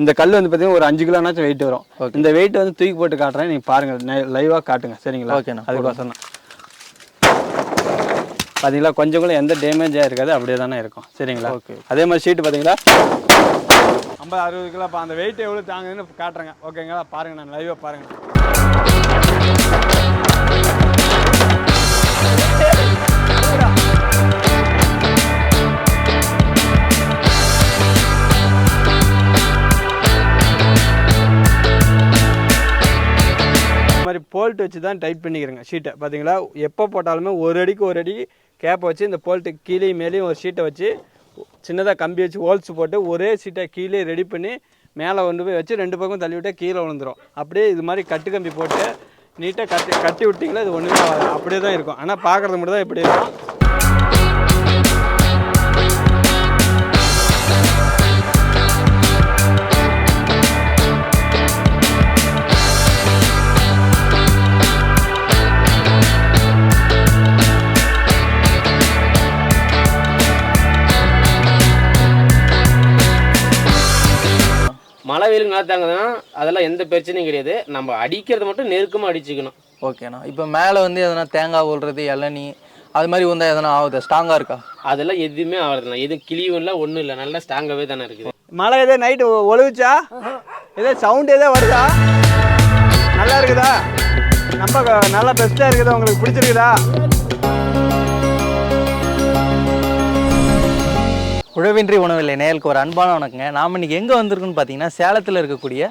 இந்த கல் வந்து பார்த்தீங்கன்னா ஒரு அஞ்சு கிலோனாச்சும் வெயிட் வரும். இந்த வெயிட் வந்து தூக்கி போட்டு காட்டுறேன். நீங்கள் பாருங்கள் லைவாக காட்டுங்க. சரிங்களா? ஓகேண்ணா, அதுக்கோசரம் தான். பார்த்தீங்களா கொஞ்சம் கூட எந்த டேமேஜாக இருக்காது. அப்படியே தானே இருக்கும். சரிங்களா? Okay. அதே மாதிரி ஷீட் பார்த்தீங்களா ஐம்பது அறுபது கிலோ. அந்த வெயிட் எவ்வளோ தாங்குதுன்னு காட்டுறேங்க. ஓகேங்களா பாருங்க நான் லைவாக பாருங்க. மாதிரி போல்ட் வச்சு தான் டைட் பண்ணிக்கிறேங்க ஷீட்டை பார்த்தீங்களா எப்போ போட்டாலுமே ஒரு அடிக்கு ஒரு அடி கேப்பை வச்சு இந்த போல்ட்டு கீழே மேலேயும் ஒரு ஷீட்டை வச்சு சின்னதாக கம்பி வச்சு ஹோல்ஸ் போட்டு ஒரே ஷீட்டை கீழே ரெடி பண்ணி மேலே கொண்டு போய் வச்சு ரெண்டு பக்கம் தள்ளி விட்டால் கீழே விழுந்துரும். அப்படியே இது மாதிரி கட்டு கம்பி போட்டு நீட்டாக கட்டி கட்டி விட்டிங்களா இது ஒன்றுமே அப்படியே தான் இருக்கும். ஆனால் பார்க்குறது மட்டும் தான் இப்படி இருக்கும். மழை வெயில் நாத்தாங்கன்னா அதெல்லாம் எந்த பிரச்சனையும் கிடையாது. நம்ம அடிக்கிறது மட்டும் நெருக்கமாக அடிச்சுக்கணும். ஓகேண்ணா. இப்போ மேலே வந்து எதனா தேங்காய் விழுறது இளநீ அது மாதிரி வந்தா எதனா ஆகுது? ஸ்ட்ராங்காக இருக்கா? அதெல்லாம் எதுவுமே ஆகிறதுல எதுவும் கிளியும் இல்லை ஒன்றும் இல்லை. நல்லா ஸ்ட்ராங்காகவே தானே இருக்குது. மழை எதோ நைட்டு ஒழுகுச்சா? ஏதோ சவுண்ட் ஏதோ வருதா? நல்லா இருக்குதா? நம்ம க- நல்லா பெஸ்ட்டாக இருக்குதா? உங்களுக்கு பிடிச்சிருக்குதா? உழவின்றி உணவில்லை. நேயலுக்கு ஒரு அன்பான வணக்கங்க. நாம் இன்னைக்கு எங்கே வந்திருக்குன்னு பார்த்தீங்கன்னா சேலத்தில் இருக்கக்கூடிய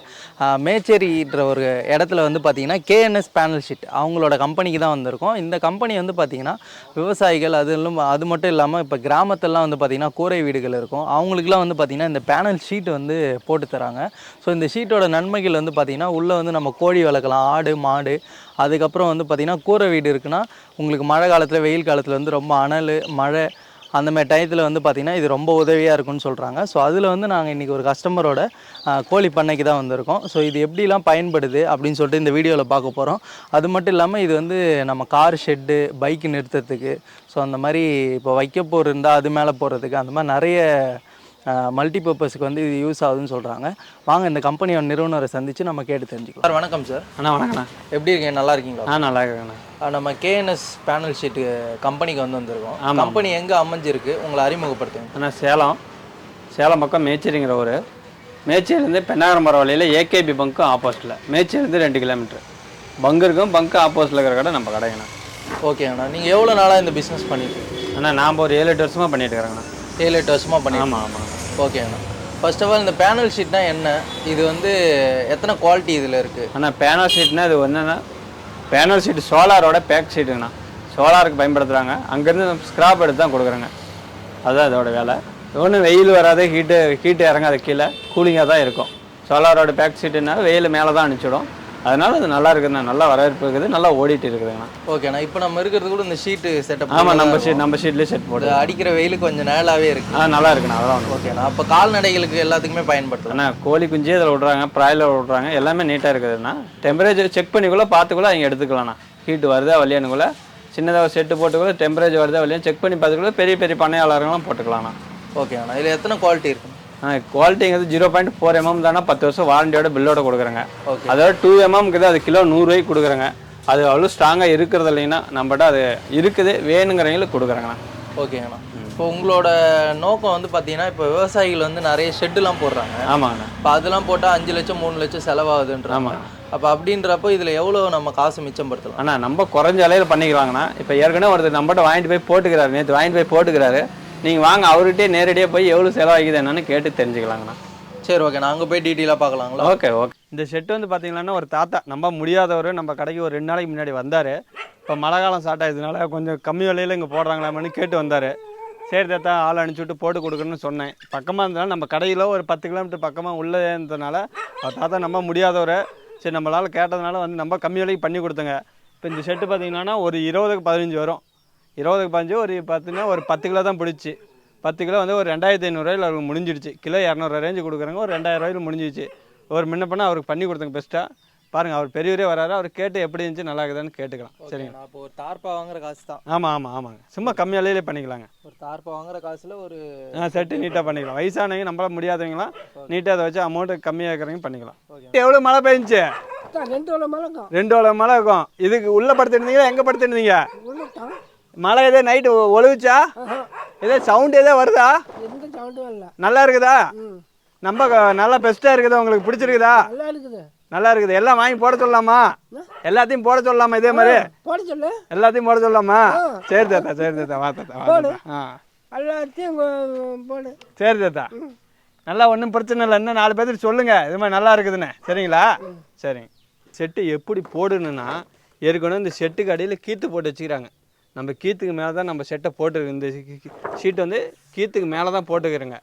மேச்சேரின்ற ஒரு இடத்துல வந்து பார்த்தீங்கன்னா கேஎன்எஸ் பேனல் ஷீட் அவங்களோட கம்பெனிக்கு தான் வந்திருக்கோம். இந்த கம்பெனி வந்து பார்த்திங்கன்னா விவசாயிகள் அது இல்லாம அது மட்டும் இல்லாமல் இப்போ கிராமத்திலலாம் வந்து பார்த்திங்கன்னா கூரை வீடுகள் இருக்கும். அவங்களுக்குலாம் வந்து பார்த்திங்கன்னா இந்த பேனல் ஷீட் வந்து போட்டு தராங்க. ஸோ இந்த ஷீட்டோட நன்மைகள் வந்து பார்த்திங்கன்னா உள்ளே வந்து நம்ம கோழி வளர்க்கலாம். ஆடு மாடு அதுக்கப்புறம் வந்து பார்த்திங்கன்னா கூரை வீடு இருக்குன்னா உங்களுக்கு மழை காலத்தில் வெயில் காலத்தில் வந்து ரொம்ப அனல் மழை அந்த மாதிரி டயத்தில் வந்து பார்த்திங்கன்னா இது ரொம்ப உதவியாக இருக்கும்னு சொல்கிறாங்க ஸோ அதில் வந்து நாங்கள் இன்றைக்கி ஒரு கஸ்டமரோட கோழி பண்ணைக்கு தான் வந்திருக்கோம். ஸோ இது எப்படிலாம் பயன்படுது அப்படின்னு சொல்லிட்டு இந்த வீடியோவில் பார்க்க போகிறோம் அது மட்டும் இல்லாமல் இது வந்து நம்ம கார் ஷெட்டு பைக் நிறுத்தத்துக்கு ஸோ அந்த மாதிரி இப்போ வைக்க போர் இருந்தால் அது மேலே போகிறதுக்கு அந்த மாதிரி நிறைய மல்டி பர்பஸ்க்கு வந்து இது யூஸ் ஆகுதுன்னு சொல்கிறாங்க வாங்க இந்த கம்பெனியோட நிறுவனரை சந்தித்து நம்ம கேட்டு தெரிஞ்சுக்கலாம். சார் வணக்கம் சார். அண்ணா வணக்கண்ணா எப்படி இருக்கீங்க? நல்லா இருக்கீங்களா? ஆ நல்லா இருக்கேண்ணா ஆஹ், நம்ம கேஎன்எஸ் பேனல் ஷீட்டு கம்பெனிக்கு வந்து வந்திருக்கோம். கம்பெனி எங்கே அமைஞ்சிருக்கு? உங்களை அறிமுகப்படுத்துங்க. அண்ணா சேலம். சேலம் பக்கம் மேச்சேரிங்கிற ஊர். மேச்சேரிலேருந்து பெண்ணாகரம் வழியில் ஏகேபி பங்க்கும் ஆப்போசிட்டில் மேச்சேரிலேருந்து ரெண்டு கிலோமீட்டர் பங்கு இருக்கும் பங்கு ஆப்போசிட்டில் இருக்கிற கடை நம்ம கடைங்கண்ணா. ஓகேங்கண்ணா. நீங்கள் எவ்வளோ நாளாக இந்த பிஸ்னஸ் பண்ணிட்டு? அண்ணா நாம் ஒரு ஏழு எட்டு வருஷமாக பண்ணிட்டு இருக்கிறேங்கண்ணா. ஏழு எட்டு வருஷமாக பண்ணி ஆமாம் ஆமாம். ஓகேங்கண்ணா ஃபர்ஸ்ட் ஆஃப் ஆல் இந்த பேனல் ஷீட்னா என்ன? இது வந்து எத்தனை குவாலிட்டி இதில் இருக்குது அண்ணா பேனல் ஷீட்னா இது என்னென்னா பேனல் ஷீட் சோலாரோட பேக் ஷீட்டுங்கண்ணா சோலாருக்கு பயன்படுத்துகிறாங்க அங்கேருந்து ஸ்க்ராப் எடுத்து தான் கொடுக்குறாங்க. அதுதான் இதோட வேலை. ஒன்றும் வெயில் வராது ஹீட்டு ஹீட்டு இறங்காத கீழே கூலிங்காக தான் இருக்கும். சோலாரோட பேக் ஷீட்டுன்னா வெயில் மேலே தான் அனுப்பிச்சிடும். அதனால அது நல்லா இருக்குதுண்ணா நல்லா வரவேற்பு இருக்குது. நல்லா ஓடிட்டு இருக்குதுங்கண்ணா ஓகேண்ணா இப்போ நம்ம இருக்கிறது கூட இந்த ஷீட்டு செட்டப் ஆமாம் நம்ம ஷீட் நம்ம ஷீட்லேயே செட் போட்டு அடிக்கிற வெயிலுக்கு கொஞ்சம் நேலாகவே இருக்குது ஆ நல்லா இருக்குண்ணா ஒன்று ஓகேண்ணா அப்போ கால்நடைகளுக்கு எல்லாத்துக்குமே பயன்படுத்தலாம். அண்ணா கோழி குஞ்சு இதில் விட்றாங்க ப்ராய்லர் விட்றாங்க எல்லாமே நீட்டாக இருக்குதுண்ணா டெம்பரேச்சர் செக் பண்ணிக்குள்ள பார்த்துக்குள்ள அவங்க எடுத்துக்கலாம்ண்ணா ஹீட் வருதா வழியானுக்குள்ள சின்னதாக செட்டு போட்டுக்குள்ள டெம்பரேச்சர் வருதா வழியா செக் பண்ணி பார்த்துக்குள்ள பெரிய பெரிய பண்ணையாளர்களும் போட்டுக்கலாம்ண்ணா ஓகேண்ணா இதில் எத்தனை குவாலிட்டி இருக்குண்ணா? குவாலிட்டிங்கிறது ஜீரோ பாயிண்ட் ஃபோர் எம்எம் தானே பத்து வருஷம் வாரண்டியோட பில்லோட கொடுக்குறேங்க. ஓகே அதாவது டூ எம்எம்க்குது அது கிலோ நூறுரூவாய்க்கு கொடுக்குறேங்க. அது அவ்வளோ ஸ்ட்ராங்காக இருக்கிறது இல்லைன்னா நம்மகிட்ட அது இருக்குது வேணுங்கிறவங்களுக்கு கொடுக்குறேங்கண்ணா. ஓகேங்கண்ணா. இப்போ உங்களோட நோக்கம் வந்து பார்த்தீங்கன்னா இப்போ விவசாயிகள் வந்து நிறைய ஷெட்டுலாம் போடுறாங்க. ஆமாங்கண்ணா. இப்போ அதெல்லாம் போட்டால் அஞ்சு லட்சம் மூணு லட்சம் செலவாகுதுன்ற ஆமாம் அப்போ அப்படின்றப்போ இதில் எவ்வளோ நம்ம காசு மிச்சப்படுத்தலாம்? அண்ணா நம்ம குறைஞ்ச அளவில் பண்ணிக்கலாங்கண்ணா இப்போ ஏற்கனவே ஒருத்தர் நம்மகிட்ட வாங்கிட்டு போய் போட்டுக்கிறாரு. நேற்று வாங்கிட்டு போய் போட்டுக்கிறாரு. நீங்கள் வாங்க அவர்கிட்டயே நேரடியாக போய் எவ்வளோ செலவாகிது என்னன்னு கேட்டு தெரிஞ்சுக்கலாங்கண்ணா. சரி ஓகே நான் அங்கே போய் டீட்டெயிலாக பார்க்கலாங்களா? ஓகே ஓகே இந்த ஷெட்டு வந்து பார்த்தீங்கன்னா ஒரு தாத்தா நம்ப முடியாதவர் நம்ம கடைக்கு ஒரு ரெண்டு நாளைக்கு முன்னாடி வந்தார். இப்போ மழை காலம் ஸ்டார்ட் ஆயிடுறதுனால கொஞ்சம் கம்மி விலையில் இங்கே போடுறாங்களாமன்னு கேட்டு வந்தார். சரி தாத்தா ஆள் அனுப்பிச்சி விட்டு போட்டு கொடுக்குறேன்னு சொன்னேன். பக்கமாக இருந்தனால நம்ம கடையில் ஒரு பத்து கிலோமீட்டர் பக்கமாக உள்ளே இருந்ததுனால தாத்தா நம்ப முடியாதவர். சரி நம்மளால் கேட்டதுனால வந்து நம்ம கம்மி விலைக்கு பண்ணி கொடுத்தங்க. இப்போ இந்த ஷெட்டு பார்த்தீங்கன்னா ஒரு இருபதுக்கு பதினஞ்சு வரும். இருபதுக்கு பதினஞ்சு ஒரு பார்த்தீங்கன்னா ஒரு பத்து கிலோ தான் பிடிச்சி. பத்து கிலோ வந்து ஒரு ரெண்டாயிரத்தி ஐநூறுரூவாயில் அவருக்கு முடிஞ்சிடுச்சு. கிலோ இரநூறு ரேஞ்சு கொடுக்குறாங்க ஒரு ரெண்டாயிரம் ரூபாயில் முடிஞ்சிடுச்சு. ஒரு முன்ன பண்ண அவருக்கு பண்ணி கொடுத்தங்க பெஸ்ட்டாக பாருங்க அவர் பெரியவரே வராரு அவர் கேட்டு எப்படி இருந்துச்சு நல்லா இருக்குதான்னு கேட்டுக்கலாம். சரிங்க. நான் இப்போ ஒரு தார்ப்பா வாங்குற காசு தான். ஆமாம் ஆமாம் ஆமாங்க சும்மா கம்மி விலையிலே பண்ணிக்கலாங்க. ஒரு தார்ப்பா வாங்குற காசுல ஒரு ஆ செட்டு நீட்டாக பண்ணிக்கலாம். வயசானவங்க நம்மளால முடியாதவங்களாம் நீட்டாக அதை வச்சு அமௌண்ட்டு கம்மியாக இருக்கிறவங்க பண்ணிக்கலாம். ஓகே. எவ்வளோ மழை பெஞ்சுச்சு? ரெண்டு மழைக்கும் ரெண்டு மழை இருக்கும் இதுக்கு உள்ளே படுத்துருந்தீங்களா எங்கே படுத்துருந்தீங்க? மழை எதே நைட்டு ஒழுகுச்சா? ஏதோ சவுண்ட் ஏதோ வருதா? எந்த சவுண்டும் இல்லை நல்லா இருக்குதா? நம்ம நல்லா பெஸ்ட்டாக இருக்குதா? உங்களுக்கு பிடிச்சிருக்குதா? நல்லா இருக்குது. நல்லா இருக்குது. எல்லாம் வாங்கி போட சொல்லலாமா எல்லாத்தையும் போட சொல்லலாமா இதே மாதிரி? போட சொல்லு. எல்லாத்தையும் போட சொல்லலாமா சரி தாத்தா சரி தாத்தா வா தாத்தா ஆ. எல்லாத்தையும் போடு. சரி தாத்தா. நல்லா ஒன்றும் பிரச்சனை இல்லை. இன்னும் நாலு பேர்த்துக்கு சொல்லுங்க. இது மாதிரி நல்லா இருக்குதுன்னு. சரிங்களா? சரிங்க செட்டு எப்படி போடணும்னா ஏற்கனவே இந்த செட்டுக்கு அடியில் கீத்து போட்டு வச்சுக்கிறாங்க. நம்ம கீத்துக்கு மேலே தான் நம்ம செட்டை போட்டுருக்கு இந்த ஷீட் வந்து கீத்துக்கு மேலே தான் போட்டுக்கிறோங்க.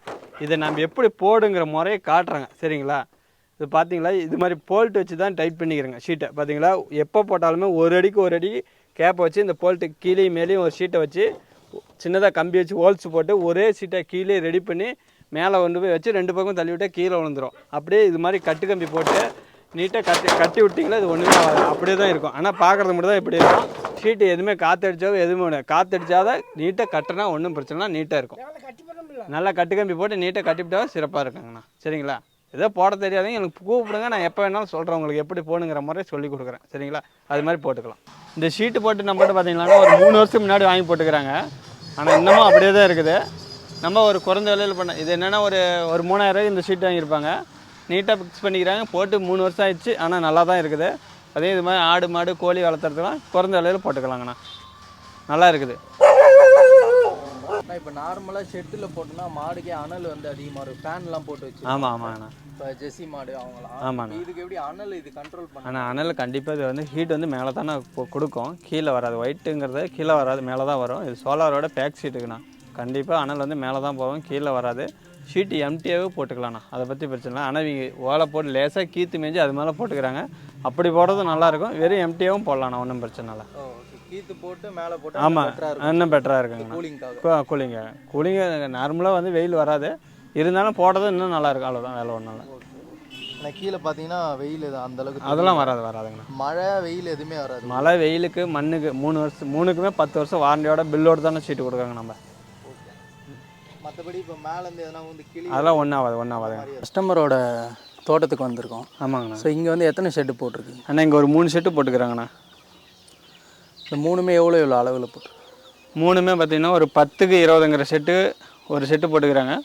இதை நம்ம எப்படி போடுங்கிற முறையை காட்டுறாங்க. சரிங்களா? இது பார்த்தீங்களா இது மாதிரி போல்ட் வச்சு தான் டைட் பண்ணிக்கிறேங்க ஷீட்டை பார்த்தீங்களா எப்போ போட்டாலுமே ஒரு அடிக்கு ஒரு அடி கேப்பை வச்சு இந்த போல்ட்டு கீழே மேலேயும் ஒரு ஷீட்டை வச்சு சின்னதாக கம்பி வச்சு ஹோல்ஸ் போட்டு ஒரே சீட்டை கீழே ரெடி பண்ணி மேலே கொண்டு போய் வச்சு ரெண்டு பக்கம் தள்ளி விட்டால் கீழே விழுந்துரும். அப்படியே இது மாதிரி கட்டு கம்பி போட்டு நீட்டாக கட்டி கட்டி விட்டிங்களா இது ஒன்றுமே அப்படியே தான் இருக்கும். ஆனால் பார்க்குறது மட்டும் தான் இப்படி இருக்கும். ஷீட்டு எதுவுமே காற்றடிச்சோ எதுவுமே ஒன்று காற்றடிச்சாதான் நீட்டாக கட்டினா ஒன்றும் பிரச்சனை நீட்டாக இருக்கும். நல்லா கட்டு கம்பி போட்டு நீட்டாக கட்டிவிட்டா சிறப்பாக இருக்குங்கண்ணா. சரிங்களா? ஏதோ போட தெரியாதீங்க. எனக்கு கூப்பிடுங்க. நான் எப்போ வேணாலும் சொல்கிறேன் உங்களுக்கு எப்படி போகணுங்கிற முறை சொல்லி கொடுக்குறேன். சரிங்களா? அது மாதிரி போட்டுக்கலாம். இந்த ஷீட்டு போட்டு நம்மகிட்ட பார்த்தீங்கன்னா ஒரு மூணு வருஷம் முன்னாடி வாங்கி போட்டுக்கிறாங்க. ஆனால் இன்னமும் அப்படியே தான் இருக்குது. நம்ம ஒரு குறைந்த விலையில் பண்ண இது என்னென்னா ஒரு ஒரு மூணாயிரம் இந்த ஷீட் வாங்கியிருப்பாங்க. நீட்டாக ஃபிக்ஸ் பண்ணிக்கிறாங்க. போட்டு மூணு வருஷம் ஆயிடுச்சு. ஆனால் நல்லா தான் இருக்குது. அதே இது மாதிரி ஆடு மாடு கோழி வளர்த்துறதுலாம் குறைந்த விலையில் போட்டுக்கலாங்கண்ணா. நல்லா இருக்குது. இப்போ நார்மலாக ஷெட்டில் போட்டோம்னா மாடுக்கே அனல் வந்து அதிகமாக இருக்கும். ஃபேன்லாம் போட்டு வச்சு. ஆமாம் ஆமாங்கண்ணா. இப்போ ஜெர்சி மாடு அவங்களாம் ஆமாண்ணா. இதுக்கு எப்படி அனல் இது கண்ட்ரோல் பண்ண ஆனால் அனல் கண்டிப்பாக இது வந்து ஹீட் வந்து மேலே தானே கொடுக்கும். கீழே வராது. ஒயிட்டுங்கிறது கீழே வராது மேலே தான் வரும். இது சோலாரோட பேக் ஷீட்டுக்குண்ணா கண்டிப்பாக அனல் வந்து மேலே தான் போகும் கீழே வராது. ஷீட்டு எம்டியாகவே போட்டுக்கலாம்ண்ணா. அதை பற்றி பிரச்சனை இல்லை. ஆனால் ஓலை போட்டு லேசாக கீத்து மேய்ஞ்சி அது மேலே போட்டுக்கிறாங்க. அப்படி போடுறதும் நல்லாயிருக்கும் வெறும் எம்டியாகவும் போடலாம்ண்ணா. ஒன்றும் பிரச்சனை இல்லை. கீத்து போட்டு மேலே போட்டு ஆமாம் இன்னும் பெட்டராக இருக்குங்கண்ணா. கூலிங்க. கூலிங்க நார்மலாக வந்து வெயில் வராது. இருந்தாலும் போடுறது இன்னும் நல்லா இருக்கும். அவ்வளோதான் வேலை ஒன்றும் இல்லை. ஆனால் கீழே பார்த்தீங்கன்னா வெயில் அந்த அளவுக்கு அதெல்லாம் வராது வராதுங்கண்ணா. மழை வெயில் எதுவுமே வராது. மழை வெயிலுக்கு மண்ணுக்கு மூணு வருஷம் மூணுக்குமே பத்து வருஷம் வாரண்டியோட பில்லோடு தானே சீட்டு கொடுக்குறாங்க நம்ம. மற்றபடி இப்போ மேலேருந்து எதனா வந்து கிளி அதெல்லாம் ஒன்றும் ஆகாதுங்க கஸ்டமரோட தோட்டத்துக்கு வந்திருக்கோம். ஆமாங்கண்ணா. ஸோ இங்கே வந்து எத்தனை ஷெட்டு போட்டிருக்கீங்க அண்ணா இங்கே ஒரு மூணு செட்டு போட்டுக்கிறாங்கண்ணா. இந்த மூணுமே எவ்வளோ எவ்வளோ அளவில் போட்டு மூணுமே பார்த்தீங்கன்னா ஒரு பத்துக்கு இருபதுங்கிற செட்டு ஒரு செட்டு போட்டுக்கிறாங்க.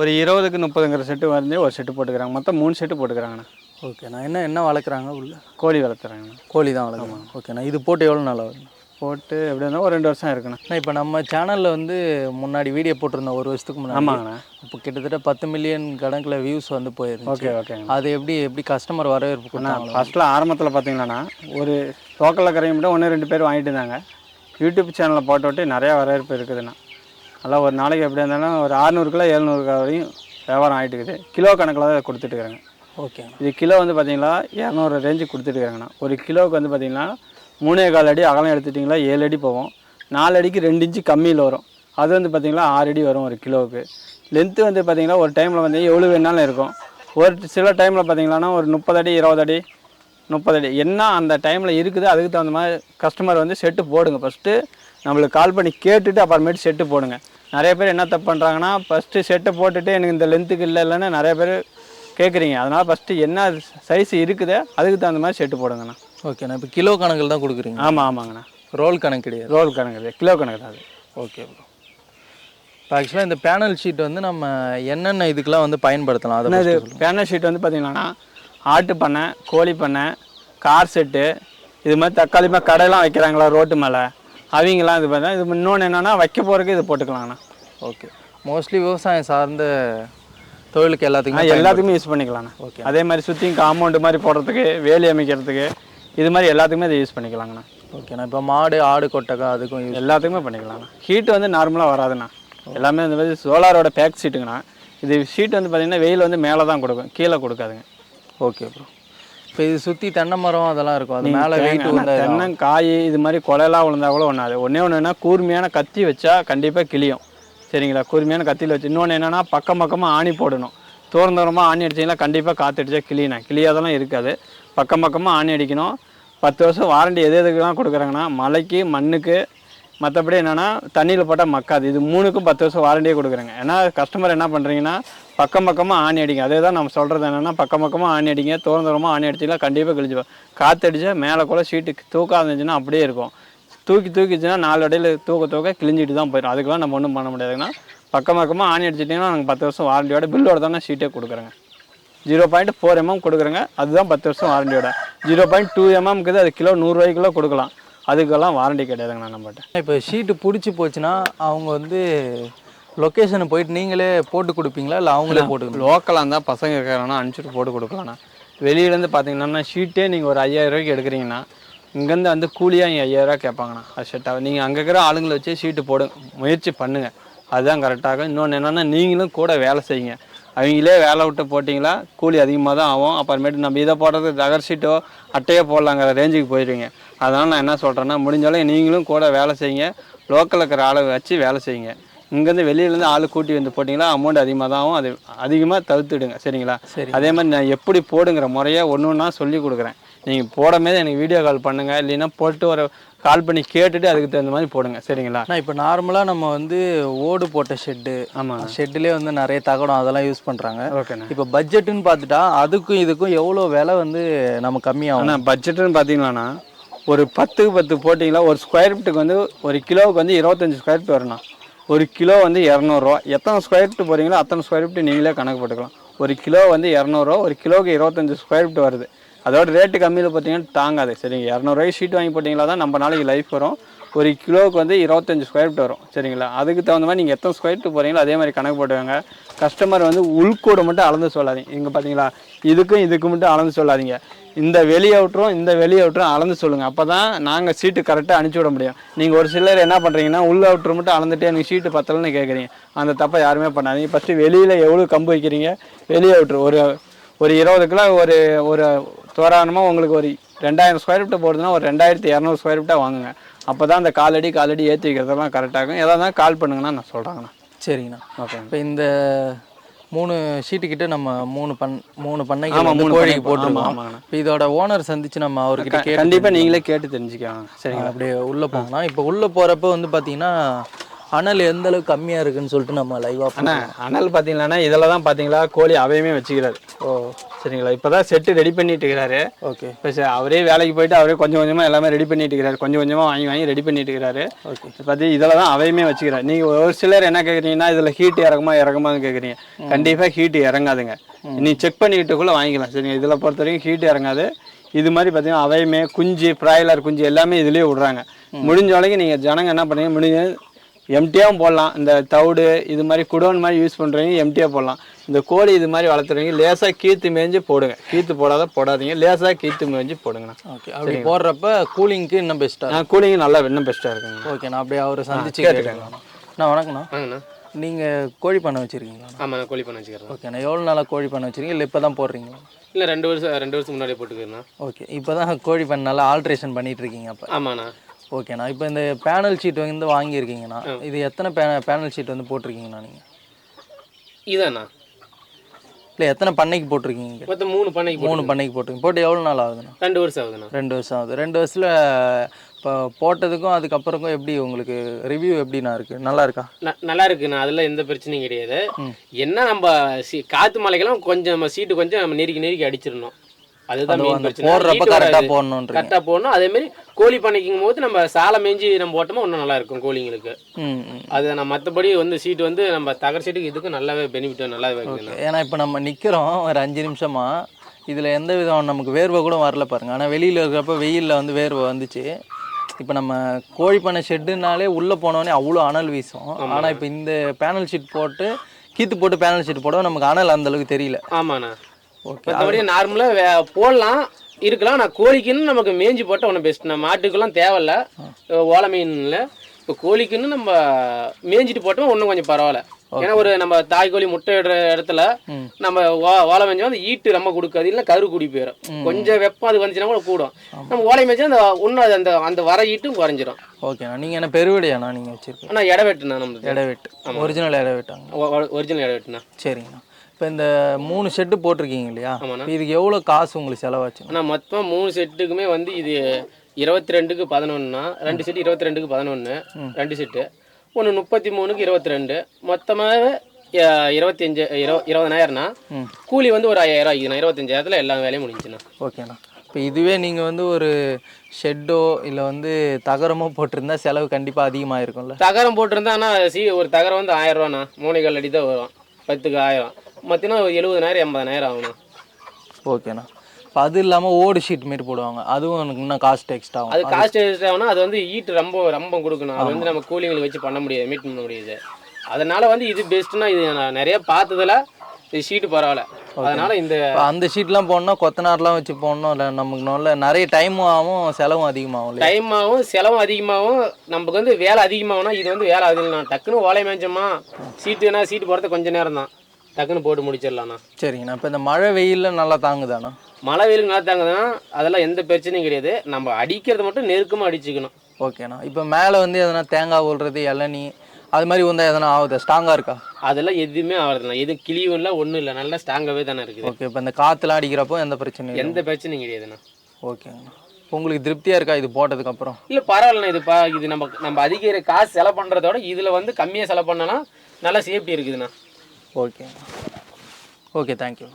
ஒரு இருபதுக்கு முப்பதுங்கிற செட்டு வந்து ஒரு செட்டு போட்டுக்கிறாங்க. மொத்தம் மூணு செட்டு போட்டுக்கிறாங்கண்ணா. ஓகேண்ணா என்ன என்ன வளர்க்குறாங்க உள்ள? கோழி வளர்த்துறாங்கண்ணா. கோழி தான் வளர்க்குறாங்க. ஓகேண்ணா இது போட்டு எவ்வளோ நாள் ஆகுது? போட்டு எப்படி இருந்தாலும் ஒரு ரெண்டு வருஷம் இருக்குண்ணா இப்போ நம்ம சேனலில் வந்து முன்னாடி வீடியோ போட்டிருந்தோம் ஒரு வருஷத்துக்கு முன்னாடி. ஆமாங்கண்ணா. இப்போ கிட்டத்தட்ட பத்து மில்லியன் கணக்கில் வியூஸ் வந்து போயிருந்துச்சு. ஓகே ஓகேங்க அது எப்படி எப்படி கஸ்டமர் வரவேற்பு கொடுத்தாங்களா. ஃபஸ்ட்டில் ஆரம்பத்தில் பார்த்தீங்களாண்ணா ஒரு லோக்கலில் கரையும் மட்டும் ஒன்று ரெண்டு பேர் வாங்கிட்டு இருந்தாங்க. யூடியூப் சேனலில் போட்டு விட்டு நிறையா வரவேற்பு இருக்குதுண்ணா. நல்லா ஒரு நாளைக்கு எப்படி இருந்தாலும் ஒரு அறுநூறு கிலோ எழுநூறு கிலோ வரையும் வியாபாரம் ஆகிட்டு இருக்குது. கிலோ கணக்கில் தான் கொடுத்துட்டு இருக்கிறாங்க. ஓகே. இது கிலோ வந்து பார்த்தீங்களா இரநூறு ரேஞ்சு கொடுத்துட்டு இருக்காங்கண்ணா ஒரு கிலோவுக்கு வந்து பார்த்தீங்கன்னா மூணே கால் அடி அகலம் எடுத்துட்டிங்களா ஏழு அடி போகும். நாலு அடிக்கு ரெண்டு இன்ச்சு கம்மியில் வரும். அது வந்து பார்த்திங்கன்னா ஆறு அடி வரும் ஒரு கிலோவுக்கு. லென்த்து வந்து பார்த்திங்கன்னா ஒரு டைமில் வந்து எவ்வளோ வேணாலும் இருக்கும். ஒரு சில டைமில் பார்த்திங்களான்னா ஒரு முப்பது அடி இருபது அடி முப்பது அடி. என்ன அந்த டைமில் இருக்குது அதுக்கு தகுந்த மாதிரி கஸ்டமர் வந்து செட்டு போடுங்க. ஃபஸ்ட்டு நம்மளுக்கு கால் பண்ணி கேட்டுட்டு அப்புறமேட்டு செட்டு போடுங்க. நிறைய பேர் என்ன தப்பு பண்ணுறாங்கன்னா ஃபஸ்ட்டு செட்டை போட்டுட்டு எனக்கு இந்த லென்த்துக்கு இல்லை இல்லைன்னு நிறைய பேர் கேட்குறீங்க. அதனால் ஃபஸ்ட்டு என்ன சைஸ் இருக்குதோ அதுக்கு தகுந்த மாதிரி செட்டு போடுங்கண்ணா. ஓகேண்ணா இப்போ கிலோ கணக்கில் தான் கொடுக்குறீங்க. ஆமாம் ஆமாங்கண்ணா. ரோல் கணக்கு கிடையாது. ரோல் கணக்கு இது கிலோ கணக்கு தான் அது. ஓகே ப்ரோ இப்போ ஆக்சுவலாக இந்த பேனல் ஷீட் வந்து நம்ம என்னென்ன இதுக்கெல்லாம் வந்து பயன்படுத்தலாம்? அதை இது. பேனர் ஷீட் வந்து பார்த்தீங்கன்னா ஆட்டு பண்ணை கோழி பண்ணை கார் செட்டு இது மாதிரி தக்காளி மாதிரி கடையெல்லாம் வைக்கிறாங்களா ரோட்டு மேலே? அவங்களாம் இது பண்ண இது இன்னொன்று என்னென்னா வைக்க போகிறதுக்கு இது போட்டுக்கலாங்கண்ணா. ஓகே மோஸ்ட்லி விவசாயம் சார்ந்த தொழிலுக்கு எல்லாத்துக்குமே எல்லாத்துக்குமே யூஸ் பண்ணிக்கலாண்ணா. ஓகே. அதே மாதிரி சுற்றியும் காம்பவுண்டு மாதிரி போடுறதுக்கு வேலி அமைக்கிறதுக்கு இது மாதிரி எல்லாத்துக்குமே இதை யூஸ் பண்ணிக்கலாங்கண்ணா. ஓகேண்ணா இப்போ மாடு ஆடு கொட்டகை அதுக்கும் எல்லாத்துக்குமே பண்ணிக்கலாம்ண்ணா ஹீட் வந்து நார்மலாக வராதுண்ணா. எல்லாமே இந்த மாதிரி சோலாரோட பேக் ஷீட்டுங்கண்ணா இது ஷீட் வந்து பார்த்தீங்கன்னா வெயில் வந்து மேலே தான் கொடுக்கும் கீழே கொடுக்காதுங்க. ஓகே ப்ரோ இப்போ இது சுற்றி தென்னை மரம் அதெல்லாம் இருக்கும். அது மேலே வெயிட் தென்னை காய் இது மாதிரி கொலையெல்லாம் விழுந்தா கூட ஒன்றாது ஒன்றே ஒன்று என்ன கூர்மையான கத்தி வச்சா கண்டிப்பாக கிளியும். சரிங்களா? கூர்மையான கத்தியில் வச்சு. இன்னொன்று என்னென்னா பக்கம் பக்கமாக ஆணி போடணும். தூரம் தூரமாக ஆணி அடிச்சிங்கன்னா கண்டிப்பாக காற்று அடிச்சா கிளியண்ணா கிளியாதெல்லாம் இருக்காது. பக்கம் பக்கமாக ஆணி அடிக்கணும். பத்து வருஷம் வாரண்டி எது எதுக்கெல்லாம் கொடுக்குறாங்கன்னா மலைக்கு மண்ணுக்கு மற்றபடி என்னென்னா தண்ணியில் போட்டால் மக்காது. இது மூணுக்கும் பத்து வருஷம் வாரண்டியே கொடுக்குறாங்க. ஏன்னா கஸ்டமர் என்ன பண்ணுறீங்கன்னா பக்கம் பக்கமாக ஆணி அடிங்க. அதே தான் நம்ம சொல்கிறது என்னென்னா பக்கம் பக்கமாக ஆணி அடிங்க தூரம் தூரமாக ஆணி அடிச்சிங்கன்னா கண்டிப்பாக கிழிஞ்சிப்போம் காற்றடிச்சா மேலே கூட ஷீட்டு தூக்காக இருந்துச்சுன்னா அப்படியே இருக்கும். தூக்கி தூக்கிச்சுன்னா நாலு அடையில் தூக்க தூக்க கிழிஞ்சிட்டு தான் போயிடும். அதுக்கெல்லாம் நம்ம ஒன்றும் பண்ண முடியாதுன்னா பக்கம் பக்கமாக ஆணி அடிச்சிட்டிங்கன்னா நாங்கள் பத்து வருஷம் வாரண்டியோட பில்லோட தானே சீட்டே கொடுக்குறேங்க. ஜீரோ பாயிண்ட் ஃபோர் எம்எம் கொடுக்குறேங்க. அதுதான் பத்து வருஷம் வாரண்டியோட ஜீரோ பாயிண்ட் டூ எம்எம்க்கு அது கிலோ நூறுரூவாய்க்குள்ள கொடுக்கலாம். அதுக்கெல்லாம் வாரண்டி கிடையாதுங்கண்ணா நம்மகிட்ட இப்போ ஷீட்டு பிடிச்சி போச்சுன்னா அவங்க வந்து லொக்கேஷனை போயிட்டு நீங்களே போட்டு கொடுப்பீங்களா? இல்லை அவங்களே போட்டு லோக்கலாக இருந்தால் பசங்க இருக்கிறாங்கன்னா அனுப்பிச்சிட்டு போட்டு கொடுக்கலாம்ண்ணா வெளியிலேருந்து பார்த்தீங்கன்னா ஷீட்டே நீங்கள் ஒரு ஐயாயிரம் ரூபாய்க்கு எடுக்கிறீங்கன்னா இங்கேருந்து வந்து கூலியாக இங்கே ஐயாயிரரூவா கேட்பாங்கண்ணா. அது செட் ஆகும் நீங்கள் அங்கே இருக்கிற ஆளுங்களை வச்சு ஷீட்டு போடுங்க முயற்சி பண்ணுங்கள் அதுதான் கரெக்டாகும் இன்னொன்று என்னென்னா நீங்களும் கூட வேலை செய்யுங்க. அவங்களே வேலை விட்டு போட்டிங்களா? கூலி அதிகமாக தான் ஆகும். அப்புறமேட்டு நம்ம இதை போடுறது தகர் ஷீட்டோ அட்டையோ போடலாங்கிற ரேஞ்சுக்கு போயிடுவீங்க. அதனால் நான் என்ன சொல்கிறேன்னா முடிஞ்சாலும் நீங்களும் கூட வேலை செய்யுங்க. லோக்கலில் இருக்கிற ஆளை வச்சு வேலை செய்யுங்க. இங்கேருந்து வெளியிலேருந்து ஆள் கூட்டி வந்து போட்டிங்களா அமௌண்ட் அதிகமாக தான் ஆகும். அது அதிகமாக தவிர்த்துடுங்க. சரிங்களா? சரி. அதே மாதிரி நான் எப்படி போடுங்கிற முறையை ஒன்று ஒன்றா சொல்லி கொடுக்குறேன். நீங்கள் போடும்போது எனக்கு வீடியோ கால் பண்ணுங்கள் இல்லைன்னா போட்டு ஒரு கால் பண்ணி கேட்டுட்டு அதுக்கு தகுந்த மாதிரி போடுங்க. சரிங்களா? ஆனால் இப்போ நார்மலாக நம்ம வந்து ஓடு போட்ட ஷெட்டு ஆமாங்க ஷெட்டுலேயே வந்து நிறைய தகடம் அதெல்லாம் யூஸ் பண்ணுறாங்க ஓகேண்ணா இப்போ பட்ஜெட்டுன்னு பார்த்துட்டா அதுக்கும் இதுக்கும் எவ்வளோ விலை வந்து நம்ம கம்மியாகும்? ஆனால் பட்ஜெட்டுன்னு பார்த்தீங்களாண்ணா ஒரு பத்துக்கு பத்து போட்டிங்களா ஒரு ஸ்கொயர் ஃபீட்டுக்கு வந்து ஒரு கிலோவுக்கு வந்து இருபத்தஞ்சி ஸ்கொயர் ஃபீட் வரணும் ஒரு கிலோ வந்து இரநூறுவா எத்தனை ஸ்கொயர் ஃபீட் போகிறீங்களோ அத்தனை ஸ்கொயர் ஃபீட் நீங்களே கணக்கு போட்டுக்கலாம். ஒரு கிலோ வந்து இரநூறுவா ஒரு கிலோவுக்கு இருபத்தஞ்சி ஸ்கொயர் ஃபீட் வருது. அதோட ரேட்டு கம்மியில் பார்த்தீங்கன்னா தாங்காது. சரிங்க? இரநூறுவாய்க்கு ஷீட் வாங்கி போட்டிங்களா தான் நம்ம நாளைக்கு லைஃப் வரும். ஒரு கிலோவுக்கு வந்து இருபத்தஞ்சி ஸ்கொயர் ஃபீட் வரும். சரிங்களா? அதுக்கு தகுந்த மாதிரி நீங்கள் எத்தனை ஸ்கொயர் ஃபீட் போகிறீங்களோ அதே மாதிரி கணக்கு போட்டுவாங்க கஸ்டமர் வந்து உள்கூட மட்டும் அளந்து சொல்லாதீங்க. இங்கே பார்த்தீங்களா இதுக்கும் இதுக்கு மட்டும் அளந்து சொல்லாதீங்க. இந்த வெளியே அவுட்டரும் இந்த வெளியே விட்டுறோம் அளந்து சொல்லுங்கள் அப்போ தான் நாங்கள் சீட்டு கரெக்டாக அனுப்பிச்சி விட முடியும். நீங்கள் ஒரு சிலர் என்ன பண்ணுறீங்கன்னா உள்ள அவுட்ரு மட்டும் அளந்துட்டு எனக்கு சீட்டு பத்தலன்னு கேட்குறீங்க அந்த தப்பை யாருமே பண்ணாதீங்க. ஃபஸ்ட்டு வெளியில் எவ்வளோ கம்பு வைக்கிறீங்க? வெளியே அவுட்ரு ஒரு ஒரு இருபது கிலோ ஒரு ஒரு தோராயமாக உங்களுக்கு ஒரு ரெண்டாயிரம் ஸ்கொயர் ஃபீட்டை போடுதுன்னா ஒரு ரெண்டாயிரத்தி இரநூறு ஸ்கொயர் ஃபீட்டாக வாங்குங்க. அப்போ தான் அந்த காலடி காலடி ஏற்றி வைக்கிறதெல்லாம் கரெக்டாகும் எதாவது தான் கால் பண்ணுங்கன்னா நான் சொல்கிறேங்கண்ணா சரிங்கண்ணா. ஓகே இப்போ இந்த மூணு ஷீட்டு கிட்ட நம்ம மூணு பண் மூணு பண்ணைக்கு வந்து மூணு கோழிக்கு போட்டிருக்கோம். இப்போ இதோட ஓனர் சந்திச்சு நம்ம அவர்கிட்ட கேட்டு கண்டிப்பாக நீங்களே கேட்டு தெரிஞ்சுக்கலாம். சரிங்களா அப்படியே உள்ள போகலாம் இப்போ உள்ள போறப்ப வந்து பாத்தீங்கன்னா அனல் எந்த அளவுக்கு கம்மியா இருக்குன்னு சொல்லிட்டு நம்ம லைவா அண்ணா அனல் பார்த்தீங்களாண்ணா இதில் தான் பார்த்தீங்களா கோழி அவையுமே வச்சுக்கிறாரு. ஓ. சரிங்களா இப்போ தான் செட்டு ரெடி பண்ணிட்டு இருக்கிறாரு. ஓகே. இப்போ சரி, அவரே வேலைக்கு போயிட்டு அவரே கொஞ்சம் கொஞ்சமாக எல்லாமே ரெடி பண்ணிட்டு இருக்கிறாரு. கொஞ்சம் கொஞ்சமாக வாங்கி வாங்கி ரெடி பண்ணிட்டு இருக்கிறாரு. ஓகே. பார்த்து இதில் தான் அவையுமே வச்சுக்கிறாரு. நீங்கள் ஒரு சிலர் என்ன கேட்குறீங்கன்னா இதில் ஹீட் இறங்குமா இறங்குமான்னு கேட்குறீங்க கண்டிப்பாக ஹீட் இறங்காதுங்க. நீ செக் பண்ணிக்கிட்டுக்குள்ளே வாங்கிக்கலாம். சரிங்க இதில் பொறுத்த வரைக்கும் ஹீட் இறங்காது. இது மாதிரி பார்த்தீங்கன்னா அவையுமே குஞ்சு பிராய்லர் குஞ்சு எல்லாமே இதுலேயே விடுறாங்க. முடிஞ்ச வரைக்கும் நீங்கள் ஜனங்க என்ன பண்ணுறீங்க முடிஞ்ச எம்டியாகவும் போடலாம். இந்த தவிடு இது மாதிரி குடோன் மாதிரி யூஸ் பண்ணுறவங்க எம்டியாக போடலாம். இந்த கோழி இது மாதிரி வளர்த்துறவங்க லேசாக கீத்து மேய்ஞ்சு போடுங்க. கீத்து போடாத போடாதீங்க. லேசாக கீத்து மேய்ஞ்சு போடுங்கண்ணா. ஓகே அப்படி போடுறப்ப கூலிங்க்கு இன்னும் பெஸ்ட்டாக நான் கூலிங் நல்லா இன்னும் பெஸ்ட்டாக இருக்குங்க ஓகே நான் அப்படியே அவரை சந்திச்சு. கேட்டுக்கலாம் நான் வணக்கண்ணா வாங்கண்ணா நீங்கள் கோழி பண்ண வச்சிருக்கீங்களா? ஆமாம் நான் கோழி பண்ண வச்சுக்கிறேன் ஓகேண்ணா எவ்வளோ நாளாக கோழி பண்ண வச்சிருக்கீங்க? இல்லை இப்போ தான் போடுறீங்களா? இல்லை ரெண்டு வருஷம் ரெண்டு வருஷம் முன்னாடி போட்டுக்கிறேண்ணா. ஓகே இப்போ தான் கோழி பண்ண நல்லா ஆல்ட்ரேஷன் பண்ணிட்டு இருக்கீங்க அப்போ. ஆமாண்ணா. ஓகேண்ணா இப்போ இந்த பேனல் ஷீட் வந்து வாங்கியிருக்கீங்கண்ணா. இது எத்தனை பே பேனல் ஷீட் வந்து போட்டிருக்கீங்கண்ணா நீங்கள் இதாண்ணா. இல்லை எத்தனை பண்ணைக்கு போட்டிருக்கீங்க மொத்தம் மூணு பண்ணைக்கு மூணு பண்ணைக்கு போட்டிருக்கீங்க. போட்டு எவ்வளோ நாள் ஆகுதுண்ணா? ரெண்டு வருஷம் ஆகுதுண்ணா. ரெண்டு வருஷம் ஆகுது. ரெண்டு வருஷத்தில் இப்போ போட்டதுக்கும் அதுக்கப்புறக்கும் எப்படி உங்களுக்கு ரிவ்யூ எப்படிண்ணா இருக்குது நல்லா இருக்கா? நல்லா இருக்குண்ணா. அதெல்லாம் எந்த பிரச்சனையும் கிடையாது. என்ன நம்ம சி காற்று மலைக்கெல்லாம் கொஞ்சம் நம்ம சீட்டு கொஞ்சம் நம்ம நெருக்கி நெருக்கி அடிச்சிடணும். அதுதான் போடுறப்ப கரெக்டாக. போடணுன்றீங்க. கரெக்டாக போடணும். அதே மாதிரி கோழி பண்ணிக்கும் போது நம்ம சாலை மேய்ஞ்சி நம்ம போட்டோமா இன்னும் நல்லா இருக்கும் கோழிங்களுக்கு. அது நான் மற்றபடி வந்து சீட் வந்து நம்ம தகர சீட்டுக்கு இதுக்கு நல்லாவே பெனிஃபிட் நல்லாவே ஏன்னா இப்போ நம்ம நிற்கிறோம் ஒரு அஞ்சு நிமிஷமா. இதில் எந்த விதம் நமக்கு வேர்வை கூட வரல பாருங்க. ஆனால் வெளியில் இருக்கிறப்ப வெயிலில் வந்து வேர்வை வந்துச்சு. இப்போ நம்ம கோழி பண்ணை ஷெட்டுனாலே உள்ளே போனோடனே அவ்வளோ அனல் வீசும். ஆனால் இப்போ இந்த பேனல் ஷீட் போட்டு கீத்து போட்டு பேனல் ஷீட் போட நமக்கு அனல் அந்த அளவுக்கு தெரியல. ஆமாண்ணா. மற்றபடி நார்மலாக போடலாம் இருக்கலாம். நான் கோழிக்குன்னு நமக்கு மேய்ஞ்சி போட்டால் ஒன்றும் பெஸ்ட் நம்ம மாட்டுக்கெல்லாம் தேவையில்ல. ஓலை மீனில். இப்போ கோழிக்குன்னு நம்ம மேய்ஞ்சிட்டு போட்டோம் இன்னும் கொஞ்சம் பரவாயில்ல. ஏன்னா ஒரு நம்ம தாய் கோழி முட்டை இடுற இடத்துல நம்ம ஓலை மேய்ஞ்சா அந்த ஈட்டு ரொம்ப கொடுக்காது. இல்லை கரு குடி போயிடும் கொஞ்சம் வெப்பம் அது வந்துச்சுன்னா கூட கூடும். நம்ம ஓலை மேய்ச்சா அந்த அது அந்த அந்த வர ஈட்டும் குறைஞ்சிரும். ஓகேண்ணா நீங்கள் என்ன பெருவடையாண்ணா நீங்கள் வச்சுருக்கீங்க? ஆனால் இட வெட்டுண்ணா நம்மளுக்கு இடவெட்டு ஒரிஜினல் இடவெட்டாங்க ஒரிஜினல் இட வெட்டுண்ணா. சரிங்கண்ணா. இப்போ இந்த மூணு ஷெட்டு போட்டிருக்கீங்க இல்லையா? இதுக்கு எவ்வளோ காசு உங்களுக்கு செலவாச்சு? ஆனால் மொத்தமாக மூணு செட்டுக்குமே வந்து இது இருபத்தி ரெண்டுக்கு பதினொன்றுனா ரெண்டு செட்டு இருபத்தி ரெண்டுக்கு பதினொன்று ரெண்டு செட்டு ஒன்று முப்பத்தி மூணுக்கு இருபத்தி ரெண்டு மொத்தமாகவே இருபத்தஞ்சு இருப இருபதனாயிரம்னா கூலி வந்து ஒரு ஐயாயிரம் ஆகிதுண்ணா இருபத்தஞ்சாயிரத்தில் எல்லா வேலையும் முடிஞ்சுண்ணா ஓகேண்ணா. இப்போ இதுவே நீங்கள் வந்து ஒரு ஷெட்டோ இல்லை வந்து தகரமோ போட்டிருந்தா செலவு கண்டிப்பாக அதிகமாக இருக்கும்ல தகரம் போட்டிருந்தா ஆனால் சி ஒரு தகரம் வந்து ஆயிரம் ரூபாண்ணா. மூணு கால் அடி தான் வரும். பத்துக்கு ஆயிரம். மொத்தம் ஒரு எழுபதனாயிரம் எண்பதனாயிரம் ஆகும்ண்ணா. ஓகேண்ணா. இப்போ அது இல்லாமல் ஓடு ஷீட் மாரி போடுவாங்க. அதுவும் எனக்கு இன்னும் காஸ்ட் எக்ஸ்ட்ரா அது ஆகும் காஸ்ட் எக்ஸ்ட்ரானா அது வந்து ஈட்டு ரொம்ப ரொம்ப கொடுக்கணும். அது வந்து நம்ம கூலிங்களை வச்சு பண்ண முடியாது மீட் பண்ண முடியாது. அதனால வந்து இது பெஸ்ட்னா இது நான் நிறைய பார்த்ததுல இது ஷீட்டு பரவாயில்ல. அதனால இந்த அந்த ஷீட்லாம் போடணும் கொத்தனார்லாம் வச்சு போடணும். இல்லை நமக்கு நல்ல நிறைய டைமும் ஆகும் செலவும் அதிகமாகும் டைம் ஆகும் செலவும் அதிகமாகும். நமக்கு வந்து வேலை அதிகமாகும்னா இது வந்து வேலை அதிகம் டக்குன்னு ஓலை மேய்ச்சோமா சீட்டுனா சீட்டு போடுறது கொஞ்ச நேரம் தான் டக்குன்னு போட்டு முடிச்சிடலாம்ண்ணா சரிங்கண்ணா. இப்போ இந்த மழை வெயிலில் நல்லா தாங்குதாண்ணா? மழை வெயில் நடத்தாங்கன்னா அதெல்லாம் எந்த பிரச்சனையும் கிடையாது. நம்ம அடிக்கிறது மட்டும் நெருக்கமாக அடிச்சுக்கணும். ஓகேண்ணா. இப்போ மேலே வந்து எதனா தேங்காய் விழுறது இளநீ அது மாதிரி வந்தால் எதனா ஆகுதா? ஸ்ட்ராங்காக இருக்கா? அதெல்லாம் எதுவுமே ஆகிறதுல எது கிளியும் இல்லை ஒன்றும் இல்லை. நல்லா ஸ்ட்ராங்காகவே தானே இருக்குது. ஓகே. இப்போ இந்த காற்றுலாம் அடிக்கிறப்போ எந்த பிரச்சனையும் எந்த பிரச்சனையும் கிடையாதுண்ணா. ஓகேங்கண்ணா. உங்களுக்கு திருப்தியாக இருக்கா இது போட்டதுக்கப்புறம் இல்லை பரவாயில்லண்ணா. இது பா இது நம்ம நம்ம அதிக காசு செலவு பண்ணுறதோட இதில் வந்து கம்மியாக செலவு பண்ணனா நல்லா சேஃப்டி இருக்குதுண்ணா. ஓகேண்ணா ஓகே தேங்க்யூ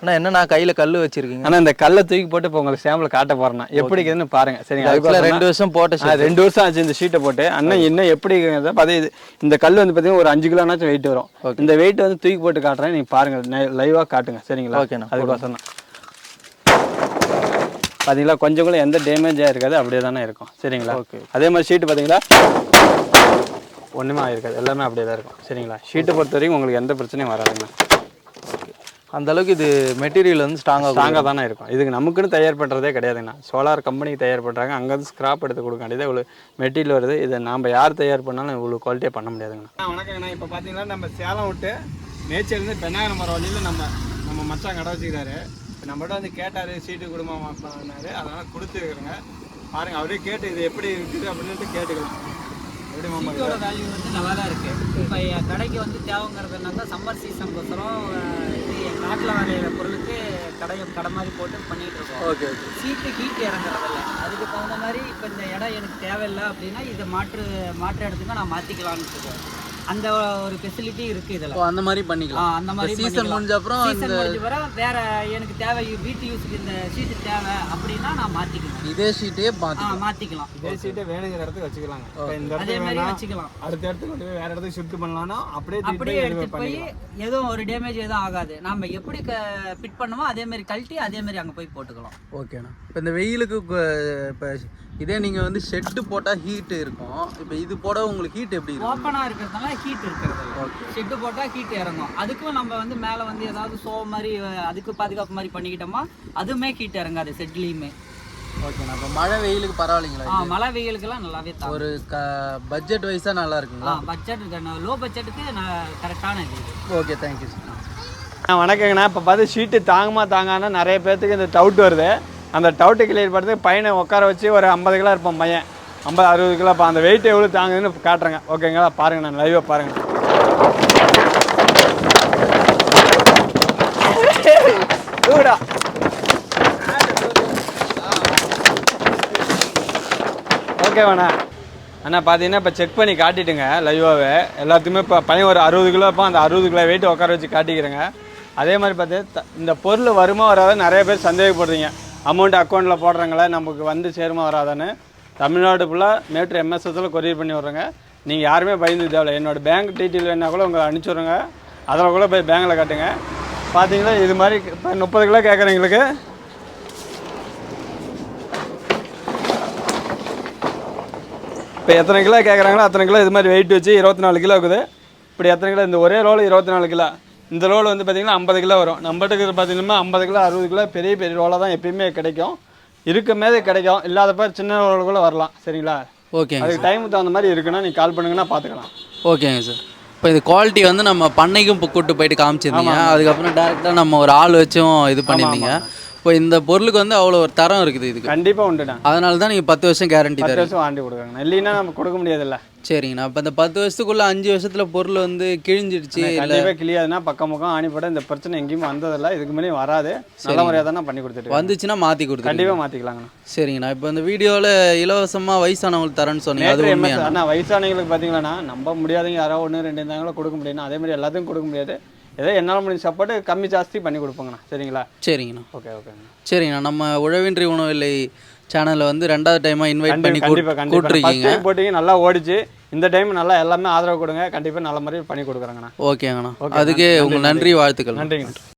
அண்ணா என்னண்ணா கையில் கல் வச்சுருக்கீங்க? ஆனால் இந்த கல்லை தூக்கி போட்டு இப்போ உங்களுக்கு சாம்பிள் காட்ட போறேன் எப்படி இருக்குதுன்னு பாருங்க. சரிங்க ஆக்சுவலாக அதுக்கு ரெண்டு வருஷம் போட்ட ரெண்டு வருஷம் ஆச்சு இந்த ஷீட்டை போட்டு. அண்ணன் என்ன எப்படி இருக்குங்கிறத பார்த்து இந்த கல் வந்து பார்த்தீங்கன்னா ஒரு அஞ்சு கிலோனாச்சும் வெயிட் வரும். இந்த வெயிட் வந்து தூக்கி போட்டு காட்டுறேன். நீங்க பாருங்க. லைவாக காட்டுங்க. சரிங்களா? ஓகேண்ணா, அதுக்கோசரம் தான் பார்த்தீங்களா கொஞ்சம் கூட எந்த டேமேஜாக இருக்காது. அப்படியே தானே இருக்கும். சரிங்களா? Okay. அதே மாதிரி ஷீட்டு பார்த்தீங்களா ஒன்றுமே ஆயிருக்காது. எல்லாமே அப்படியே தான் இருக்கும். சரிங்களா? ஷீட்டை பொறுத்த வரைக்கும் உங்களுக்கு எந்த பிரச்சனையும் வராதுங்க. அந்த அளவுக்கு இது மெட்டீரியல் வந்து ஸ்ட்ராங்காக ஸ்ட்ராங்காக தானே இருக்கும். இதுக்கு நமக்குன்னு தயார் பண்ணுறதே கிடையாதுங்கண்ணா சோலார் கம்பெனிக்கு தயார் பண்ணுறாங்க அங்கேருந்து ஸ்கிராப் எடுத்து கொடுக்க வேண்டியது இவ்வளோ மெட்டீரியல் வருது. இதை நாம் யார் தயார் பண்ணாலும் இவ்வளோ குவாலிட்டியாக பண்ண முடியாதுங்கண்ணா வணக்கங்கண்ணா இப்போ பார்த்தீங்கன்னா நம்ம சேலம் விட்டு மேய்ச்சல்லேருந்து பெண்ணாகரம் மரம் வழியில் நம்ம நம்ம மச்சான் கடை வச்சுக்கிறாரு. இப்போ நம்மகிட்ட வந்து கேட்டார் சீட்டு குடும்பம் அதனால் கொடுத்துருக்குறேங்க. பாருங்கள் அவரே கேட்டு இது எப்படி இருக்குது அப்படின்ட்டு கேட்டுக்கலாம். சீட்டோட வேல்யூ வந்து நல்லா தான் இருக்கு. இப்போ என் கடைக்கு வந்து தேவைங்கிறதுனாக்கா சம்மர் சீசனுக்கோசரம் இது என் காட்டில் விளையிற பொருளுக்கு கடை கடை மாதிரி போட்டு பண்ணிட்டு இருக்கோம். ஓகே சீட்டு ஹீட் இறங்குறதில்ல அதுக்கு தகுந்த மாதிரி இப்போ இந்த இடம் எனக்கு தேவையில்லை அப்படின்னா இதை மாற்று மாற்று இடத்துக்கு நான் மாற்றிக்கலாம்னு இருக்கேன். அந்த ஒரு ஃபெசிலிட்டி இருக்கு இதில். அந்த மாதிரி பண்ணிக்கலாம். அந்த மாதிரி சீசன் முடிஞ்ச அப்புறம் சீசன் முடிஞ்ச பிறகு வேற எனக்கு தேவை வீட்டு யூஸுக்கு இந்த சீட்டு தேவை அப்படின்னா நான் மாற்றிக்கலாம் இதே ஷீட்டே ஆ மாற்றிக்கலாம் இதே சீட்டை வேணுங்கிற இடத்துக்கு வச்சுக்கலாங்க. இப்போ இந்த அதே மாதிரி வச்சுக்கலாம். அடுத்த இடத்துக்கு கொண்டு போய் வேற இடத்துக்கு ஷிஃப்ட் பண்ணலாம்னா அப்படியே அப்படியே போய் எடுத்துட்டு போய். எதுவும் ஒரு டேமேஜ் எதுவும் ஆகாது. நம்ம எப்படி ஃபிட் பண்ணுமோ அதே மாதிரி கழட்டி அதே மாதிரி அங்கே போய் போட்டுக்கலாம். ஓகேண்ணா. இப்போ இந்த வெயிலுக்கு இப்போ இதே நீங்கள் வந்து ஷெட்டு போட்டால் ஹீட் இருக்கும். இப்போ இது போட உங்களுக்கு ஹீட் எப்படி இருக்கும்? ஓப்பனாக இருக்கிறதுனால ஹீட் இருக்கிறது ஷெட்டு போட்டால் ஹீட் இறங்கும். அதுக்கும் நம்ம வந்து மேலே வந்து ஏதாவது சோ மாதிரி அதுக்கு பாதுகாப்பு மாதிரி பண்ணிக்கிட்டோமா அதுவுமே ஹீட் இறங்காது செட்லேயுமே ஓகேண்ணா இப்போ மழை வெயிலுக்கு பரவாயில்லைங்களா ஆ மழை வெயிலுக்கெல்லாம் நல்லாவே தான் ஒரு க பட்ஜெட் வைஸாக நல்லா இருக்குங்களா? பட்ஜெட் லோ பட்ஜெட்டுக்கு நான் கரெக்டான இது. ஓகே தேங்க்யூ வணக்கங்கண்ணா. இப்போ பார்த்து ஷீட்டு தாங்குமா தாங்கானா நிறைய பேர்த்துக்கு இந்த டவுட் வருது. அந்த டவுட்டு கிளியர் பண்ணுறதுக்கு பையனை உட்கார வச்சு ஒரு ஐம்பது கிலோ இருப்பான் பையன். ஐம்பது அறுபது கிலோ இப்போ அந்த வெயிட் எவ்வளோ தாங்குதுன்னு காட்டுறேங்க. ஓகேங்களா பாருங்க நான் லைவாக பாருங்க. தூடா ஓகேவாண்ணா அண்ணா பார்த்தீங்கன்னா இப்போ செக் பண்ணி காட்டிட்டுங்க லைவாகவே எல்லாத்துக்குமே இப்போ பையன் ஒரு அறுபது கிலோ இருப்பான். அந்த அறுபது கிலோ வெயிட் உட்கார வச்சு காட்டிக்கிறேங்க. அதே மாதிரி பார்த்து த- இந்த பொருள் வருமா வராத நிறைய பேர் சந்தேகப்படுறீங்க. அமௌண்ட் அக்கௌண்ட்டில் போடுறாங்களே நமக்கு வந்து சேருமா வராதான்னு தமிழ்நாடு ஃபுல்லாக மேட்ரு எம்எஸ்எஸ்ல கொரியர் பண்ணி விட்றேங்க. நீங்கள் யாருமே பயந்து தேவையில்ல. என்னோட பேங்க் டீட்டெயில் வேணால் கூட உங்களை அனுப்பிச்சி அதில் கூட போய் பேங்கில் காட்டுங்க. பார்த்தீங்களா இது மாதிரி இப்போ முப்பது கிலோ கேட்குறவங்களுக்கு இப்போ எத்தனை கிலோ கேட்குறாங்களோ அத்தனை கிலோ இது மாதிரி வெயிட் வச்சு இருபத்தி நாலு கிலோ இருக்குது. இப்படி எத்தனை கிலோ? இந்த ஒரே ரோல் இருபத்தி நாலு கிலோ. இந்த ரோல் வந்து பார்த்திங்கன்னா ஐம்பது கிலோ வரும். நம்மகிட்ட பார்த்தீங்கன்னா ஐம்பது கிலோ அறுபது கிலோ பெரிய பெரிய ரோலாக தான் எப்பயுமே கிடைக்கும். இருக்க மேலே கிடைக்கும். இல்லாதப்ப சின்ன ரோல் கூட வரலாம். சரிங்களா? ஓகேங்க அதுக்கு டைமுக்கு தகுந்த மாதிரி இருக்குன்னா நீங்கள் கால் பண்ணுங்கன்னா பார்த்துக்கலாம் ஓகேங்க சார். இப்போ இது குவாலிட்டி வந்து நம்ம பண்ணைக்கும் இப்போ கூட்டு போயிட்டு காமிச்சிருந்தீங்க. அதுக்கப்புறம் டேரெக்டாக நம்ம ஒரு ஆள் வச்சும் இது பண்ணியிருந்தீங்க. இப்போ இந்த பொருளுக்கு வந்து அவ்வளோ ஒரு தரம் இருக்குது இதுக்கு. கண்டிப்பாக உண்டுண்ணா. அதனால தான் நீங்கள் பத்து வருஷம் கேரண்டி பத்து வருஷம் வாரண்டி கொடுக்குறாங்கண்ணா. இல்லைன்னா நம்ம கொடுக்க முடியாதுல்ல. சரிங்கண்ணா. இப்போ இந்த பத்து வருஷத்துக்குள்ள அஞ்சு வருஷத்துல பொருள் வந்து கிழிஞ்சிடுச்சு இல்லை? கண்டிப்பாக கிளியாதுன்னா பக்கம் பக்கம் ஆணிப்பட இந்த பிரச்சனை எங்கேயுமே வந்ததில்ல. இதுக்கு மேலேயும் வராது. நல்ல முறையாக தானே பண்ணி கொடுத்துட்டு வந்துச்சுன்னா மாற்றி கொடுத்துருங்க. கண்டிப்பாக மாற்றிக்கலாங்கண்ணா சரிங்கண்ணா. இப்போ இந்த வீடியோவில் இலவசமாக வயசானவங்களுக்கு தரேன்னு சொன்னீங்க. அது நேற்று உண்மையா அண்ணா வயசானவங்களுக்கு பார்த்தீங்கன்னா நம்ப முடியாதவங்க யாரோ ஒன்று ரெண்டு இருந்தாங்களோ கொடுக்க முடியும் அதே மாதிரி எல்லாத்துக்கும் கொடுக்க முடியாது. ஏதோ என்னால் முடிஞ்ச சப்போர்ட் கம்மி ஜாஸ்தி பண்ணி கொடுப்போங்கண்ணா. சரிங்களா? சரிங்கண்ணா. ஓகே ஓகேங்கண்ணா. சரிங்கண்ணா. நம்ம உழவின்றி உணவில்லை சேனலில் வந்து ரெண்டாவது டைமாக இன்வைட் பண்ணி கூட்டிருக்கீங்க. போட்டிங்க நல்லா ஓடிச்சு. இந்த டைம் நல்லா எல்லாமே ஆதரவு கொடுங்க. கண்டிப்பாக நல்ல மாதிரி பண்ணி கொடுக்குறாங்கண்ணா. ஓகேங்கண்ணா. ஓகே, அதுக்கு உங்களுக்கு. நன்றி. வாழ்த்துக்கள். நன்றிங்கண்ணா.